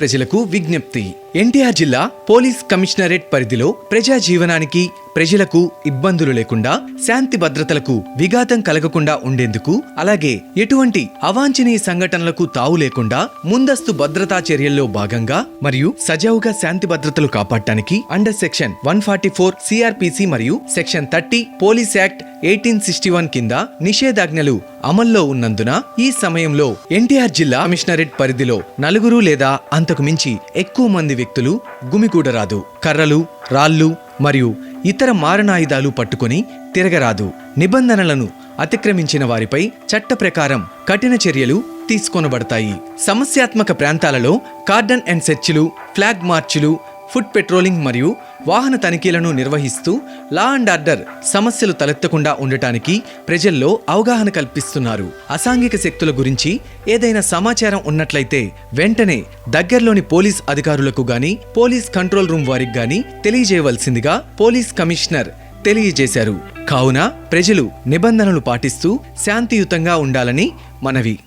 ప్రజలకు విజ్ఞప్తి. ఎన్టీఆర్ జిల్లా పోలీస్ కమిషనరేట్ పరిధిలో ప్రజా జీవనానికి ప్రజలకు ఇబ్బందులు లేకుండా శాంతి భద్రతలకు విఘాతం కలగకుండా ఉండేందుకు అలాగే ఎటువంటి అవాంఛనీయ సంఘటనలకు తావు లేకుండా ముందస్తు భద్రతా చర్యల్లో భాగంగా మరియు సజావుగా శాంతి భద్రతలు కాపాడటానికి under section one forty four CRPC మరియు section thirty police act eighteen sixty one కింద నిషేధాజ్ఞలు అమల్లో ఉన్నందున ఈ సమయంలో ఎన్టీఆర్ జిల్లా కమిషనరేట్ పరిధిలో నలుగురు లేదా అంతకు మించి ఎక్కువ మంది వ్యక్తులు గుమికూడరాదు కర్రలు రాళ్ళు మరియు ఇతర మారణాయుధాలు పట్టుకొని తిరగరాదు. నిబంధనలను అతిక్రమించిన వారిపై చట్ట ప్రకారం కఠిన చర్యలు తీసుకొనబడతాయి. సమస్యాత్మక ప్రాంతాలలో కార్డన్ అండ్ సెర్చ్లు ఫ్లాగ్ మార్చులు ఫుడ్ పెట్రోలింగ్ మరియు వాహన తనిఖీలను నిర్వహిస్తూ లా అండ్ ఆర్డర్ సమస్యలు తలెత్తకుండా ఉండటానికి ప్రజల్లో అవగాహన కల్పిస్తున్నారు. అసాంఘిక శక్తుల గురించి ఏదైనా సమాచారం ఉన్నట్లయితే వెంటనే దగ్గరలోని పోలీస్ అధికారులకు గాని పోలీస్ కంట్రోల్ రూమ్ వారికి గాని తెలియజేయవలసిందిగా పోలీస్ కమిషనర్ తెలియజేశారు. కావున ప్రజలు నిబంధనలు పాటిస్తూ శాంతియుతంగా ఉండాలని మనవి.